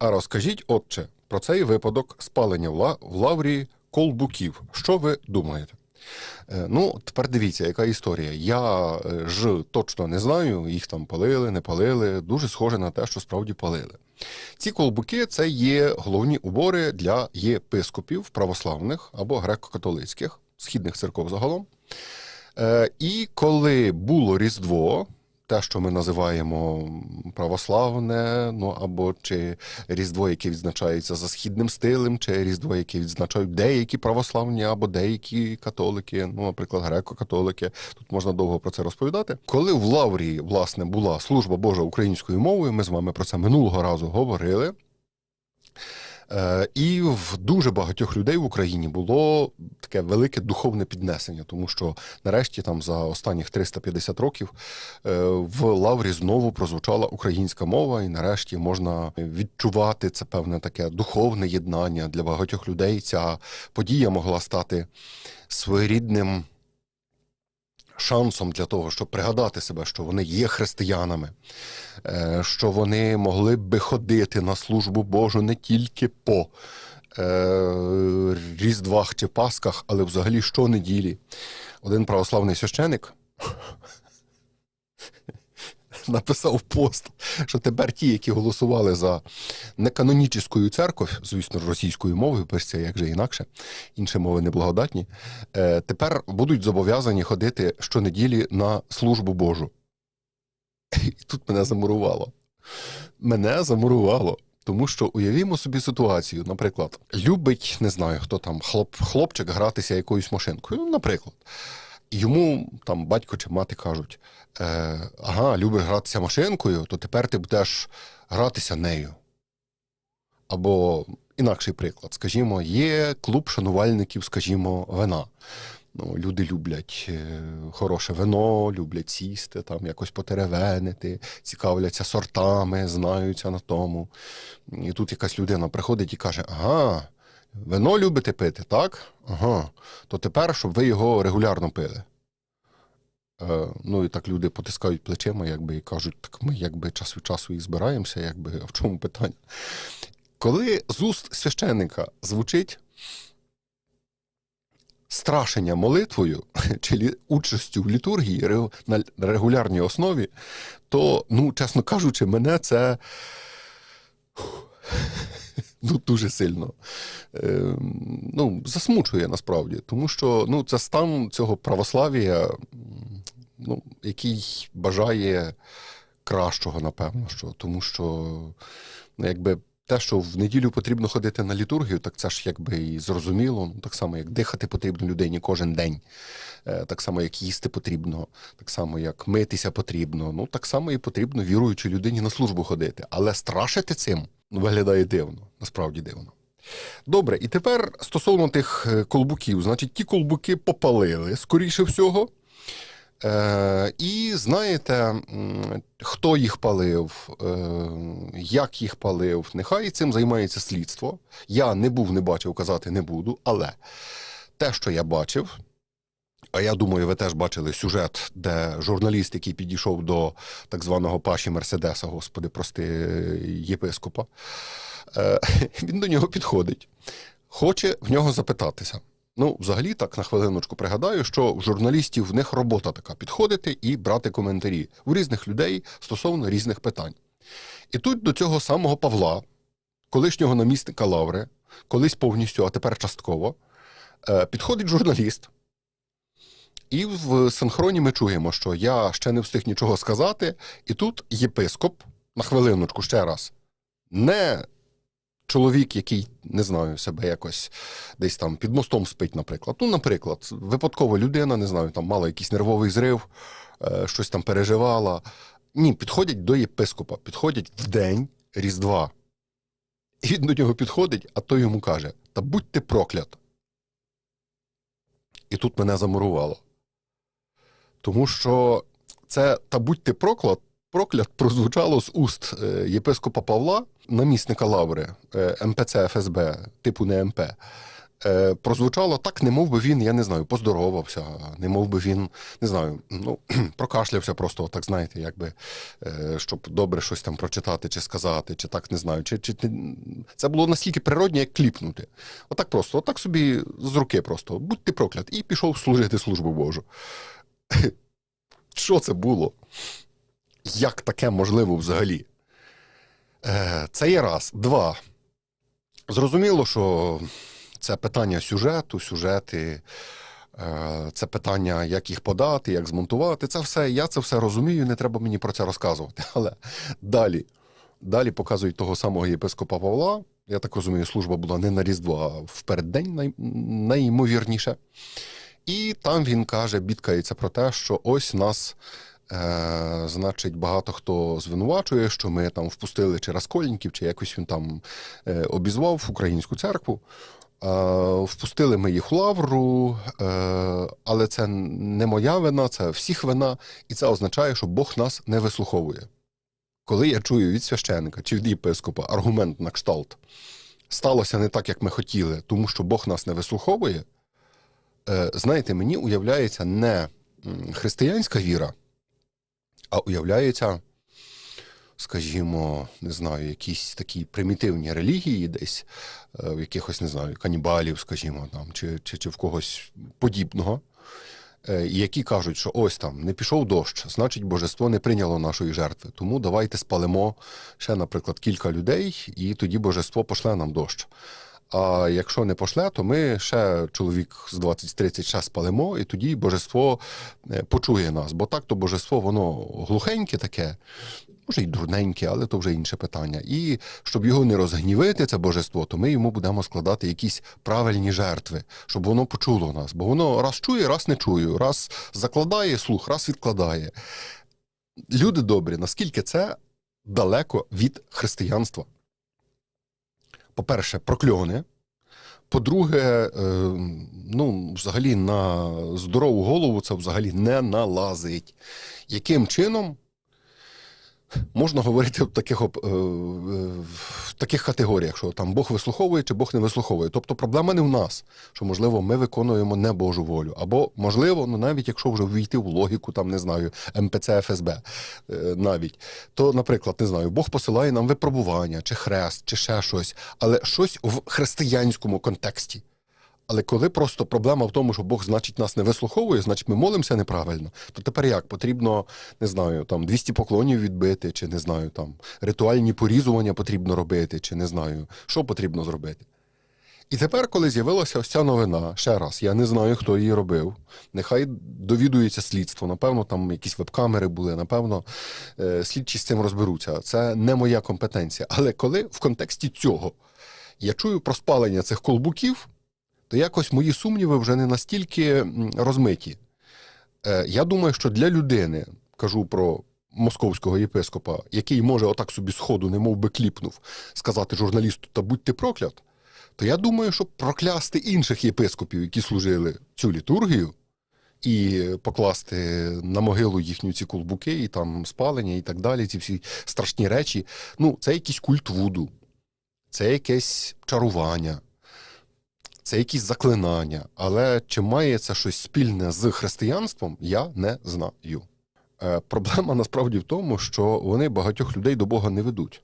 А розкажіть, отче, про цей випадок спалення в, ла- в лаврі колбуків. Що ви думаєте? Е, Ну, тепер дивіться, яка історія. Я е, ж точно не знаю, їх там палили, не палили. Дуже схоже на те, що справді палили. Ці колбуки це є головні убори для єпископів православних або греко-католицьких, східних церков загалом. Е, І коли було Різдво, те, що ми називаємо православне, ну або чи Різдво, яке відзначається за східним стилем, чи Різдво, яке відзначають деякі православні або деякі католики, ну, наприклад, греко-католики. Тут можна довго про це розповідати. Коли в Лаврії, власне, була служба Божа українською мовою, ми з вами про це минулого разу говорили. Е, І в дуже багатьох людей в Україні було таке велике духовне піднесення, тому що нарешті там за останніх 350 років е, в Лаврі знову прозвучала українська мова, і нарешті можна відчувати це певне таке духовне єднання для багатьох людей. Ця подія могла стати своєрідним шансом для того, щоб пригадати себе, що вони є християнами, е, що вони могли би ходити на службу Божу не тільки по е, Різдвах чи Пасках, але взагалі щонеділі. Один православний священик написав пост, що тепер ті, які голосували за неканонічну церкву, звісно, російською мовою, пишеться як же інакше, інші мови неблагодатні, е, тепер будуть зобов'язані ходити щонеділі на службу Божу. І тут мене замурувало. Мене замурувало. Тому що уявімо собі ситуацію, наприклад, любить, не знаю, хто там, хлоп, хлопчик гратися якоюсь машинкою. Ну, наприклад, йому там батько чи мати кажуть: е, ага, любиш гратися машинкою, то тепер ти будеш гратися нею. Або інакший приклад, скажімо, є клуб шанувальників, скажімо, вина. Ну, люди люблять е, хороше вино, люблять сісти, там якось потеревенити, цікавляться сортами, знаються на тому. І тут якась людина приходить і каже: Ага, вино любите пити, так? Ага. То тепер, щоб ви його регулярно пили. Е, ну і так люди потискають плечима, якби і кажуть, так ми якби час від часу і збираємося, якби а в чому питання? Коли з уст священника звучить страшення молитвою чи участю в літургії на регулярній основі, то, ну, чесно кажучи, мене це ну, дуже сильно ну, засмучує насправді, тому що ну, це стан цього православ'я, ну, який бажає кращого, напевно, що, тому що ну, якби. Те, що в неділю потрібно ходити на літургію, так це ж якби і зрозуміло. Ну так само, як дихати потрібно людині кожен день, Е, так само, як їсти потрібно, так само, як митися потрібно. Ну так само і потрібно віруючій людині на службу ходити. Але страшити цим ну, виглядає дивно, насправді дивно. Добре, і тепер стосовно тих е, колбуків, значить, ті колбуки попалили, скоріше всього. Е, і знаєте, хто їх палив, е, як їх палив, нехай цим займається слідство. Я не був, не бачив, казати не буду, але те, що я бачив, а я думаю, ви теж бачили сюжет, де журналіст, який підійшов до так званого Паші Мерседеса, господи, прости, єпископа, е, він до нього підходить, хоче в нього запитатися. Ну, взагалі, так на хвилиночку пригадаю, що в журналістів в них робота така підходити і брати коментарі у різних людей стосовно різних питань. І тут до цього самого Павла, колишнього намісника Лаври, колись повністю, а тепер частково, е, підходить журналіст. І в синхроні ми чуємо, що я ще не встиг нічого сказати, і тут єпископ, на хвилиночку ще раз, не чоловік, який не знаю, себе якось десь там під мостом спить, наприклад. Ну, наприклад, випадкова людина, не знаю, там мала якийсь нервовий зрив, е, щось там переживала. Ні, підходять до єпископа, підходять в день Різдва. І він до нього підходить, а той йому каже: Та будь ти проклят. І тут мене замурувало. Тому що це та будь ти проклят, прозвучало з уст е, єпископа Павла, намісника Лаври, е, МПЦ ФСБ, типу не МП. е, прозвучало так, не мов би він, я не знаю, поздоровався, не мов би він, не знаю, ну, прокашлявся просто, так знаєте, якби, щоб добре щось там прочитати чи сказати, чи так не знаю. Чи, чи, Це було настільки природне, як кліпнути. Отак просто, отак собі з руки просто, будь ти проклят, і пішов служити службу Божу. Що це було? Як таке можливо взагалі? Е, Це є раз. Два. Зрозуміло, що це питання сюжету, сюжети, е, це питання, як їх подати, як змонтувати. Це все, я це все розумію, не треба мені про це розказувати. Але далі, далі показують того самого єпископа Павла. Я так розумію, служба була не на Різдво, а в переддень най, найімовірніше. І там він каже, бідкається про те, що ось нас. Е, значить, багато хто звинувачує, що ми там впустили чи розкольників, чи якось він там е, обізвав українську церкву. Е, впустили ми їх у лавру, е, але це не моя вина, це всіх вина, і це означає, що Бог нас не вислуховує. Коли я чую від священника чи від єпископа аргумент на кшталт, сталося не так, як ми хотіли, тому що Бог нас не вислуховує, знаєте, мені уявляється не християнська віра, а уявляється, скажімо, не знаю, якісь такі примітивні релігії десь, е, в якихось, не знаю, канібалів, скажімо, там, чи, чи, чи в когось подібного, е, які кажуть, що ось там не пішов дощ, значить божество не прийняло нашої жертви. Тому давайте спалимо ще, наприклад, кілька людей, і тоді божество пошле нам дощ. А якщо не пошле, то ми ще чоловік з 20-30 ще спалимо, і тоді божество е, почує нас. Бо так то божество, воно глухеньке таке, може й дурненьке, але то вже інше питання. І щоб його не розгнівити, це божество, то ми йому будемо складати якісь правильні жертви, щоб воно почуло нас. Бо воно раз чує, раз не чує, раз закладає слух, раз відкладає. Люди добрі, наскільки це далеко від християнства? По-перше, прокльони. По-друге, е, ну, взагалі на здорову голову це взагалі не налазить. Яким чином можна говорити в таких, е, е, в таких категоріях, що там Бог вислуховує чи Бог не вислуховує? Тобто проблема не в нас, що, можливо, ми виконуємо не Божу волю. Або, можливо, ну навіть якщо вже ввійти в логіку, там, не знаю, МПЦ ФСБ е, навіть, то, наприклад, не знаю, Бог посилає нам випробування, чи хрест, чи ще щось, але щось в християнському контексті. Але коли просто проблема в тому, що Бог, значить, нас не вислуховує, значить ми молимося неправильно, то тепер як? Потрібно, не знаю, там 200 поклонів відбити, чи не знаю, там ритуальні порізування потрібно робити, чи не знаю, що потрібно зробити. І тепер, коли з'явилася ось ця новина, ще раз, я не знаю, хто її робив. Нехай довідується слідство. Напевно, там якісь веб-камери були, напевно, е, слідчі з цим розберуться. Це не моя компетенція. Але коли в контексті цього я чую про спалення цих колбуків, то якось мої сумніви вже не настільки розмиті. Е, Я думаю, що для людини, кажу про московського єпископа, який може отак собі сходу, не би кліпнув, сказати журналісту, та будь ти проклят, то я думаю, що проклясти інших єпископів, які служили цю літургію, і покласти на могилу їхню ці колбуки, і там спалення, і так далі, ці всі страшні речі. Ну, це якийсь культ вуду, це якесь чарування, це якісь заклинання. Але чи має це щось спільне з християнством, я не знаю. Е, проблема насправді в тому, що вони багатьох людей до Бога не ведуть.